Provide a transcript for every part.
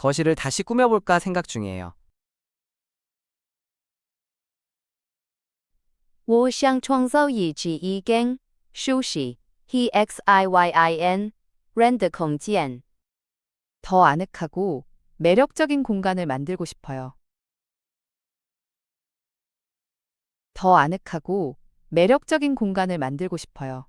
거실을 다시 꾸며볼까 생각 중이에요. 我想创造一只一间舒适 he x i y i n 랜드 공간 더 아늑하고 매력적인 공간을 만들고 싶어요. 더 아늑하고 매력적인 공간을 만들고 싶어요.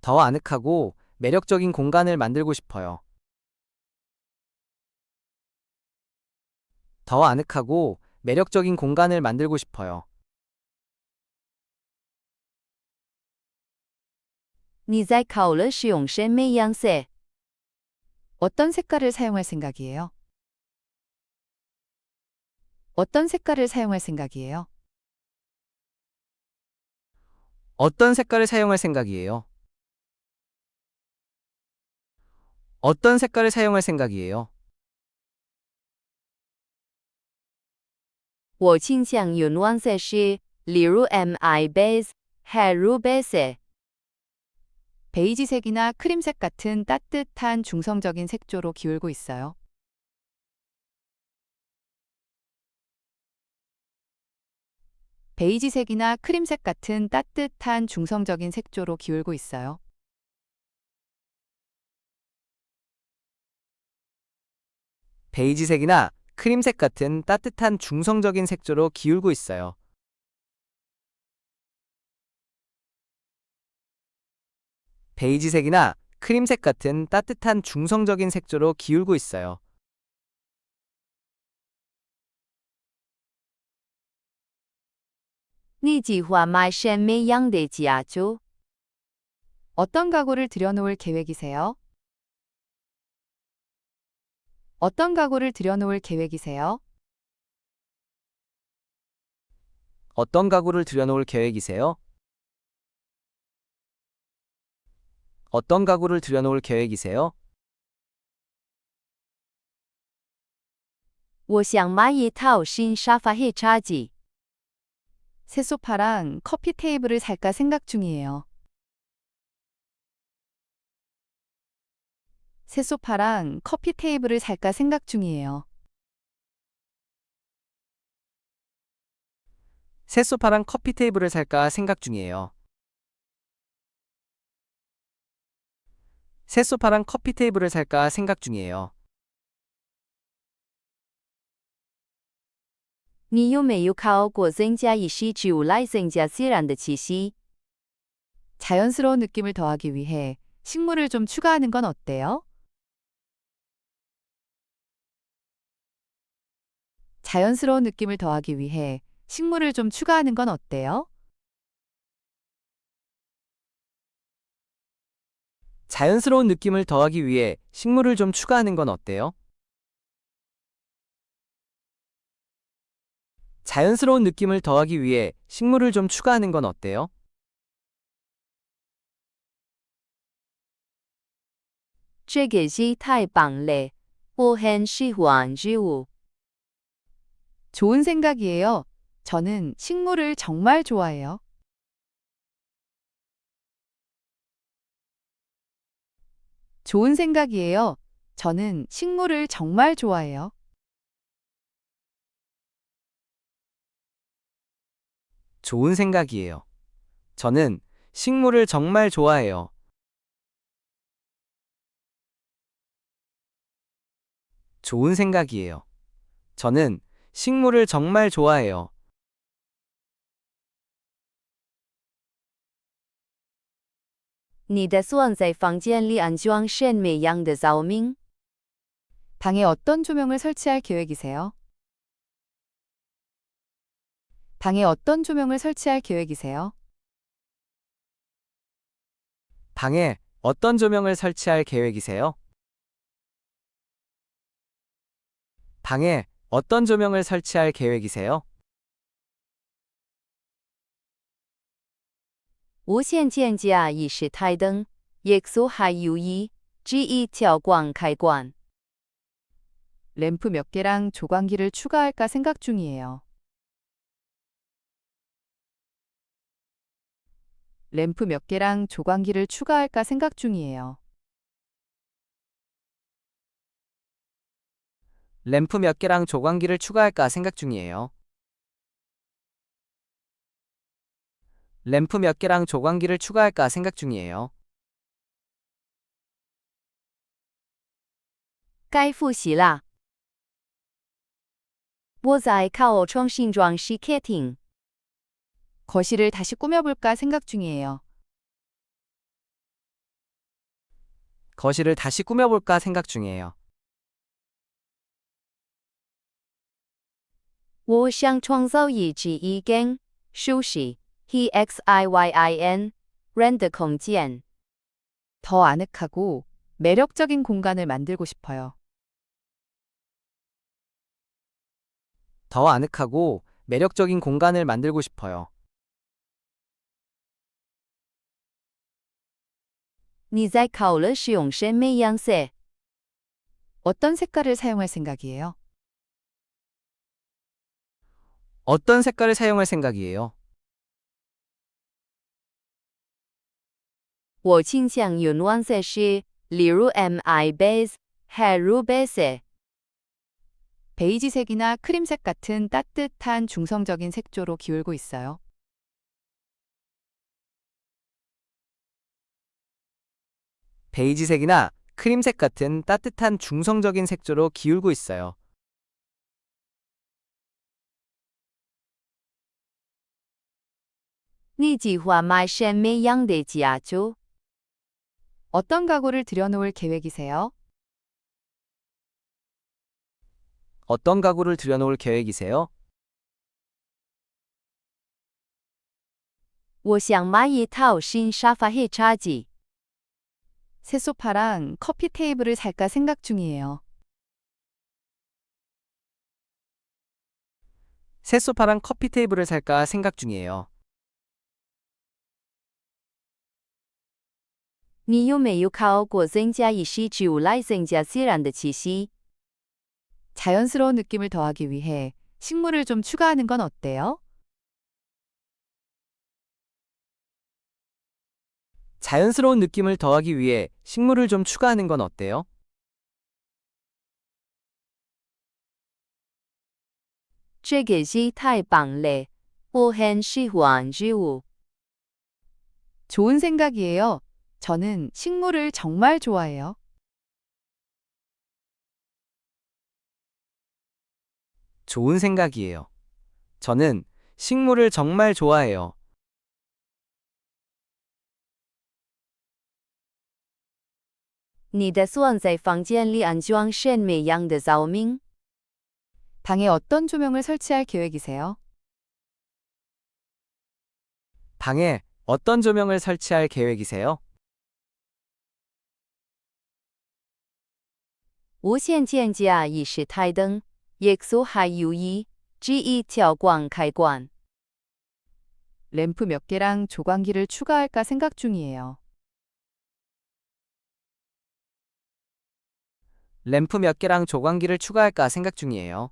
더 아늑하고 매력적인 공간을 만들고 싶어요. 더 아늑하고 매력적인 공간을 만들고 싶어요. 你在考虑使用什么颜色？ 어떤 색깔을 사용할 생각이에요? 어떤 색깔을 사용할 생각이에요? 어떤 색깔을 사용할 생각이에요? 어떤 색깔을 사용할 생각이에요? 我倾向用暖色系，例如 mi beige、haru beige。 베이지색이나 크림색 같은 따뜻한 중성적인 색조로 기울고 있어요. 베이지색이나 크림색 같은 따뜻한 중성적인 색조로 기울고 있어요. 베이지색이나 크림색 같은 따뜻한 중성적인 색조로 기울고 있어요. 베이지색이나 크림색 같은 따뜻한 중성적인 색조로 기울고 있어요. 어떤 가구를 들여놓을 계획이세요? 어떤 가구를 들여놓을 계획이세요? 어떤 가구를 들여놓을 계획이세요? 어떤 가구를 들여놓을 계획이세요? 我想买一套新沙发和茶几。 새 소파랑 커피 테이블을 살까 생각 중이에요. 새 소파랑 커피 테이블을 살까 생각 중이에요. 새 소파랑 커피 테이블을 살까 생각 중이에요. 새 소파랑 커피 테이블을 살까 생각 중이에요. 你有没有考过增加一些植物来增加自然的气息？ 자연스러운 느낌을 더하기 위해 식물을 좀 추가하는 건 어때요? 자연스러운 느낌을 더하기 위해 식물을 좀 추가하는 건 어때요? 자연스러운 느낌을 더하기 위해 식물을 좀 추가하는 건 어때요? 자연스러운 느낌을 더하기 위해 식물을 좀 추가하는 건 어때요? 좋은 생각이에요. 저는 식물을 정말 좋아해요. 좋은 생각이에요. 저는 식물을 정말 좋아해요. 좋은 생각이에요. 저는 식물을 정말 좋아해요. 좋은 생각이에요. 저는 식물을 정말 좋아해요. 방에 어떤 조명을 설치할 계획이세요? 방에 어떤 조명을 설치할 계획이세요? 방에 어떤 조명을 설치할 계획이세요? 방에 어떤 조명을 설치할 계획이세요? 无线键架已是台灯，EXO 还有一 GE 调光开关。 램프 몇 개랑 조광기를 추가할까 생각 중이에요. 램프 몇 개랑 조광기를 추가할까 생각 중이에요. 램프 몇 개랑 조광기를 추가할까 생각 중이에요. 램프 몇 개랑 조광기를 추가할까 생각 중이에요. 该复习啦。我在考重新装饰客厅。 거실을 다시 꾸며볼까 생각 중이에요. 거실을 다시 꾸며볼까 생각 중이에요. 我想创造一只一间舒适 H X I Y I N 랜드 공간。 더 아늑하고 매력적인 공간을 만들고 싶어요. 더 아늑하고 매력적인 공간을 만들고 싶어요. 你在考虑使用什么颜色？ 어떤 색깔을 사용할 생각이에요? 어떤 색깔을 사용할 생각이에요? 我倾向于暖色系，例如 MI beige、黑乳白色。 베이지색이나 크림색 같은 따뜻한 중성적인 색조로 기울고 있어요. 베이지색이나 크림색 같은 따뜻한 중성적인 색조로 기울고 있어요. 你计划买什么样的家具？ 어떤 가구를 들여놓을 계획이세요? 어떤 가구를 들여놓을 계획이세요? 我想买一套新沙发和茶几。 새 소파랑 커피 테이블을 살까 생각 중이에요. 새 소파랑 커피 테이블을 살까 생각 중이에요. 你有没有考过增加一些植物来增加自然的气息？ 자연스러운 느낌을 더하기 위해 식물을 좀 추가하는 건 어때요? 자연스러운 느낌을 더하기 위해 식물을 좀 추가하는 건 어때요? 这个是太棒了，我很喜欢植物。 좋은 생각이에요. 저는 식물을 정말 좋아해요. 좋은 생각이에요. 저는 식물을 정말 좋아해요. 방에 어떤 조명을 설치할 계획이세요? 방에 어떤 조명을 설치할 계획이세요? 无线键架已是台灯，EXO 还有一 GE 调光开关。 램프 몇 개랑 조광기를 추가할까 생각 중이에요. 램프 몇 개랑 조광기를 추가할까 생각 중이에요.